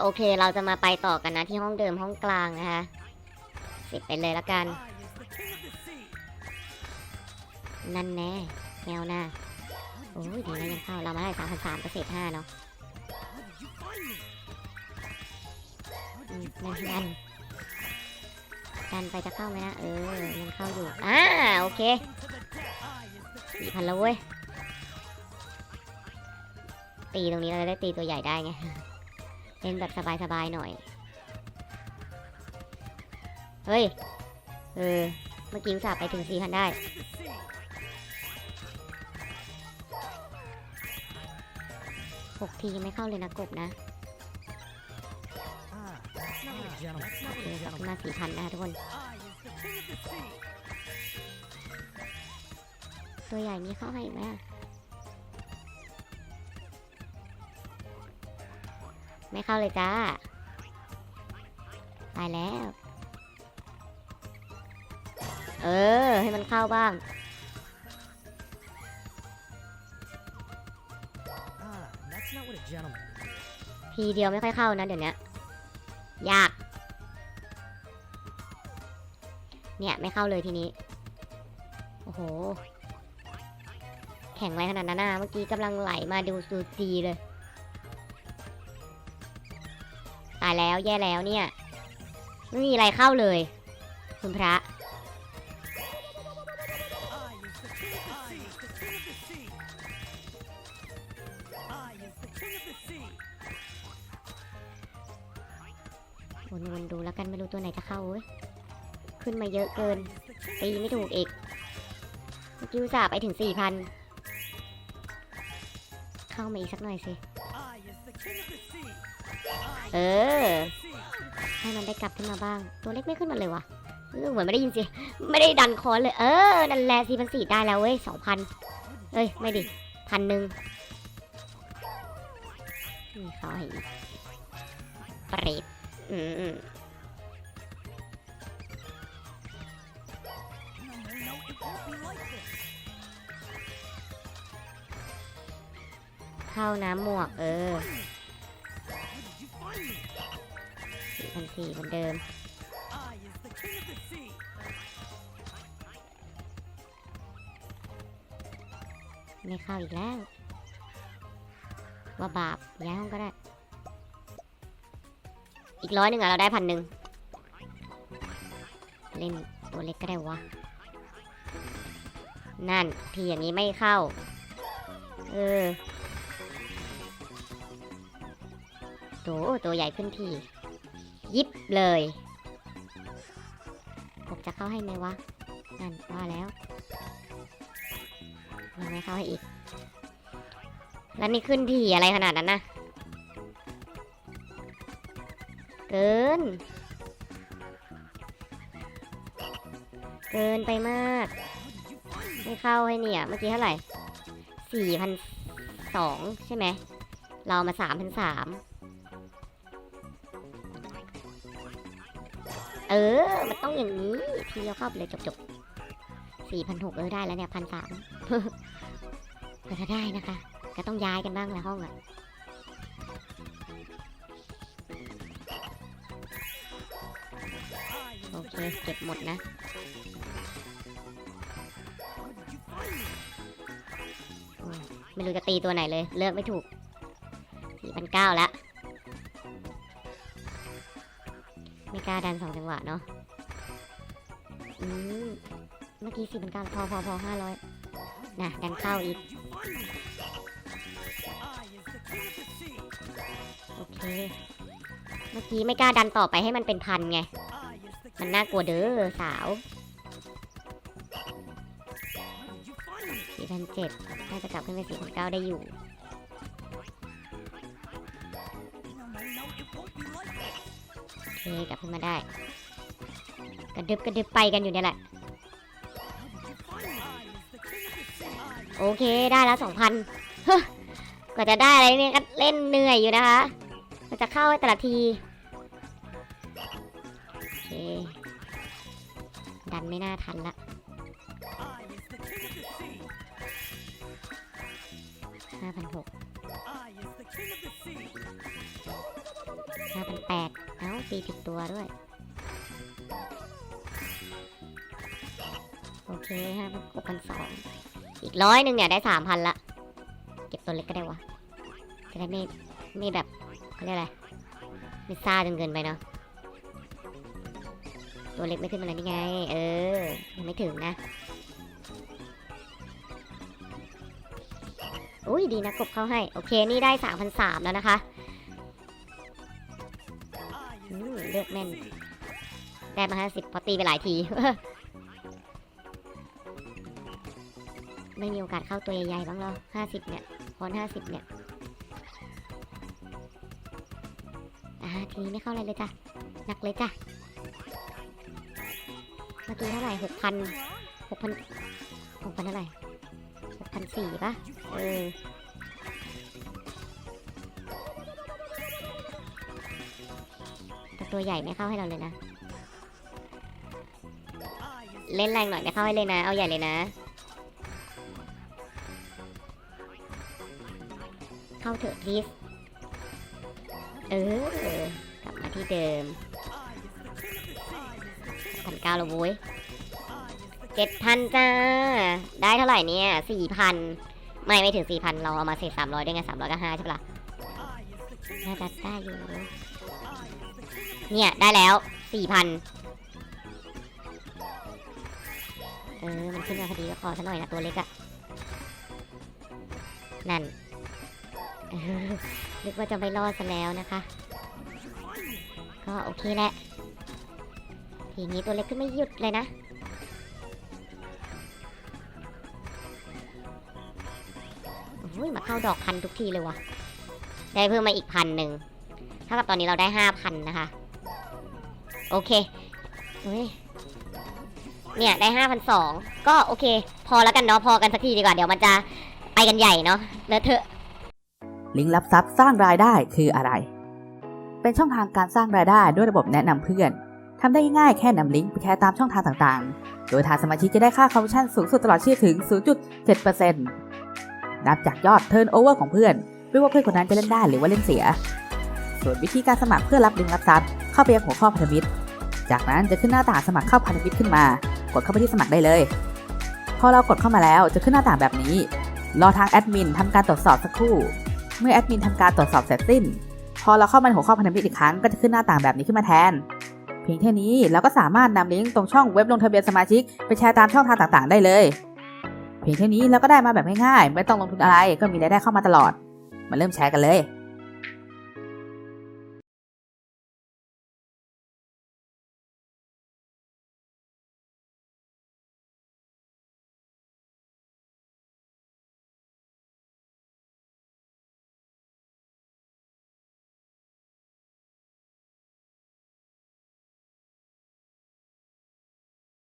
โอเค เราจะมาไปต่อกันนะที่ห้องเดิมห้องกลางนะคะสิบไปเลยละกัน นั่นแน่แมวหน้าโอ้ยดีนะยังเข้า เรามาได้สามพันสามเปอร์เซ็นต์ห้าเนาะนั่นนั่นดันไปจะเข้าไหมนะ เออ ยังเข้าอยู่ อ่า โอเคสี่พันแล้วเว้ย ตีตรงนี้เราจะได้ตีตัวใหญ่ได้ไง เล่นแบบสบายๆหน่อย เฮ้ย เออ เมื่อกี้อุตส่าห์ไปถึงสี่พันได้ หกทียังไม่เข้าเลยนะกบนะ โอเคกลับขึ้นมาสี่พันนะทุกคน ตัวใหญ่มีเข้าให้ไหม ไม่เข้าเลยจ้าตายแล้ว เออ ให้มันเข้าบ้าง ทีเดียวไม่ค่อยเข้านะเดี๋ยวนี้ยาก เนี่ย ไม่เข้าเลยทีนี้ โอ้โห แข็งแรงขนาดนั้นนะเมื่อกี้กำลังไหลมาดูดูดีเลยายแล้วแย่แล้วเนี่ยไม่มีอะไรเข้าเลย คุณพระ วนๆดูแล้วกันไม่รู้ตัวไหนจะเข้าเว้ยขึ้นมาเยอะเกิน ตีไม่ถูกอีกกี้อุตส่าไปถึงสี่พัน เข้ามาอีกสักหน่อยสิ เออ ให้มันได้กลับขึ้นมาบ้าง ตัวเล็กไม่ขึ้นมาเลยวะเออเหมือนไม่ได้ยินสิไม่ได้ดันคอนเลย เออ นั่นแหละสี่พันสี่ได้แล้วเว้ยสองพันเอ้ย ไม่ดิพันหนึ่งนี่เขาให้อีกเปรตอืมอืมเข้าน้ำหมวก เออ พันสี่เหมือนเดิม ไม่เข้าอีกแล้ว ว่าบาปย้ายห้องก็ได้ อีกร้อยหนึ่งอะเราได้พันหนึ่งเล่นตัวเล็กก็ได้วะ นั่นทีอย่างนี้ไม่เข้า เออตัวตัวใหญ่ขึ้นที ยิบเลย ผมจะเข้าให้ไหมวะ นั่นว่าแล้วยังไม่เข้าให้อีก แล้วนี่ขึ้นที่อะไรขนาดนั้นนะเกิน เกินไปมาก ไม่เข้าให้เนี่ย เมื่อกี้เท่าไหร่สี่พันสองใช่ไหม เรามาสามพันสาม เออ มันต้องอย่างนี้ ทีเดียวเข้าไปเลยจบๆสี่พันหกเออได้แล้วเนี่ยพันสามก็จะได้นะคะ ก็ต้องย้ายกันบ้างแหละห้องอะโอเค เก็บหมดนะไม่รู้จะตีตัวไหนเลย เลือกไม่ถูกสี่พันเก้าแล้ว กล้าดันสองจังหวะเนาะอืมเมื่อกี้สี่พันเก้าพอพอพอห้าร้อยนะดันเข้าอีก โอเค เมื่อกี้ไม่กล้าดันต่อไปให้มันเป็นพันไง มันน่ากลัวเด้อสาวสี่พันเจ็ดน่าจะกลับขึ้นไปสี่พันเก้าได้อยู่ เคกลับขึ้นมาได้ กระดึบกระดึบไปกันอยู่เนี่ยแหละ โอเคได้แล้วสองพันกว่าจะได้อะไรเนี่ยก็เล่นเหนื่อยอยู่นะคะกว่าจะเข้าแต่ละที โอเค ดันไม่น่าทันละห้าพันหกห้าพันแปด ตีผิดตัวด้วย โอเคห้าพันหกพันสองอีกร้อยหนึ่งเนี่ยได้สามพันละ เก็บตัวเล็กก็ได้วะ จะได้ไม่ไม่แบบเขาเรียกอะไร ไม่ซ่าจนเกินไปเนาะ ตัวเล็กไม่ขึ้นมาเลยนี่ไง เออ ยังไม่ถึงนะอุ้ยดีนะกบเข้าให้ โอเค นี่ได้สามพันสามแล้วนะคะ เลือกแม่น ได้มาห้าสิบพอตีไปหลายที ไม่มีโอกาสเข้าตัวใหญ่ๆบ้างหรอห้าสิบเนี่ยคอนห้าสิบเนี่ยอ่าทีนี้ไม่เข้าอะไรเลยจ้ะ หนักเลยจ้ะ เมื่อกี้เท่าไหร่หกพันหกพันหกพันเท่าไหร่หกพันสี่ปะเออ ตัวใหญ่ไม่เข้าให้เราเลยนะ เล่นแรงหน่อยไม่เข้าให้เลยนะ เอาใหญ่เลยนะ เข้าเถอะพีสเออกลับมาที่เดิมพันเก้าแล้วโว้ยเจ็ดพันจ้า ได้เท่าไหร่เนี่ยสี่พันไม่ไม่ถึงสี่พันเราเอามาเศษสามร้อยได้ไงสามร้อยก็ห้าใช่ปะล่ะน่าจะได้อยู่ เนี่ย ได้แล้วสี่พันเออ มันขึ้นมาพอดีก็ขอซะหน่อยนะตัวเล็กอะนั่นนึกว่าจะไม่รอดซะแล้วนะคะ ก็โอเคแหละ ทีนี้ตัวเล็กขึ้นไม่หยุดเลยนะ โอ้ยมาเข้าดอกพันทุกทีเลยวะได้เพิ่มมาอีกพันหนึ่ง ท่ากับตอนนี้เราได้ห้าพันนะคะ โอเคเนี่ยได้ห้าพันสองก็โอเค พอแล้วกันเนาะพอกันสักทีดีกว่า เดี๋ยวมันจะไปกันใหญ่เนาะเลอะเทอะลิงก์รับทรัพย์สร้างรายได้คืออะไร เป็นช่องทางการสร้างรายได้ด้วยระบบแนะนำเพื่อนทำได้ง่ายแค่นำลิงก์ไปแชร์ตามช่องทางต่างๆ โดยทางสมาชิกจะได้ค่าคอมมิชชั่นสูงสุดตลอดชีพถึง 0.7%นับจากยอดเทิร์นโอเวอร์ของเพื่อน ไม่ว่าเพื่อนคนนั้นจะเล่นได้หรือว่าเล่นเสีย ส่วนวิธีการสมัครเพื่อรับลิงก์รับทรัพย์เข้าไปยังหัวข้อพันธมิตร จากนั้นจะขึ้นหน้าต่างสมัครเข้าพันธมิตรขึ้นมา กดเข้าไปที่สมัครได้เลย พอเรากดเข้ามาแล้วจะขึ้นหน้าต่างแบบนี้ รอทางแอดมินทำการตรวจสอบสักครู่ เมื่อแอดมินทำการตรวจสอบเสร็จสิ้น พอเราเข้ามาในหัวข้อพันธมิตรอีกครั้งก็จะขึ้นหน้าต่างแบบนี้ขึ้นมาแทน เพียงแค่นี้เราก็สามารถนำลิงก์ตรงช่องเว็บลงทะเบียนสมาชิกไปแชร์ตามช่องทางต่าง ๆ ได้เลยเพียงแค่นี้เราก็ได้มาแบบง่ายๆ ไม่ต้องลงทุนอะไรก็มีรายได้เข้ามาตลอด มาเริ่มแชร์กันเลย